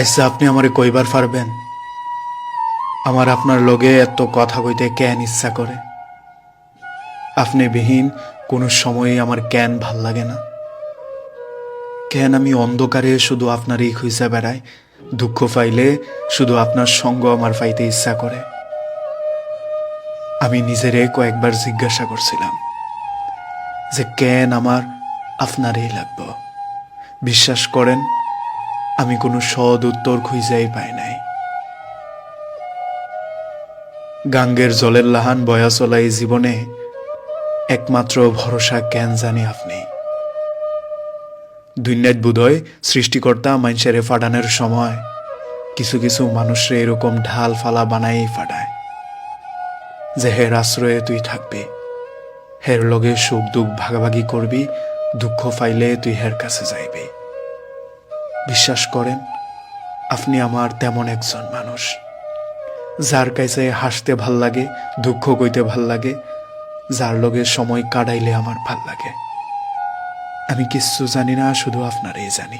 আচ্ছা আপনি আমারে কইবার পারবেন? আমার আপনার লগে এত কথা কইতে কেন ইচ্ছা করে? আপনি বিহীন কোনো সময়ই আমার কেন ভালো লাগে না? কেন আমি অন্ধকারে শুধু আপনারই খুঁজে বেড়াই? দুঃখ পাইলে শুধু আপনার সঙ্গ আমার পাইতে ইচ্ছা করে। আমি নিজেরে কয়েকবার জিজ্ঞাসা করছিলাম যে কেন আমার আপনারই লাগবে? বিশ্বাস করেন আমি কোনো সদ উত্তর খুঁজেই পাই নাই। গাঙ্গের জলের লাহান বয়া চলা এই জীবনে একমাত্র ভরসা কেন জানি আপনি। দুনিয়াত বোধহয় সৃষ্টিকর্তা মানুষের ফাটানোর সময় কিছু কিছু মানুষরে এরকম ঢাল ফালা বানাই ফাটায়। যে হের আশ্রয়ে তুই থাকবি, হের লগে সুখ দুঃখ ভাগাভাগি করবি, দুঃখ ফাইলে তুই হের কাছে যাইবি। বিশ্বাস করেন, আপনি আমার তেমন একজন মানুষ। যার কাছে হাসতে ভালো লাগে, দুঃখ কইতে ভালো লাগে, যার লগে সময় কাটাইলে আমার ভালো লাগে। আমি কিচ্ছু জানি না, শুধু আপনারই জানি।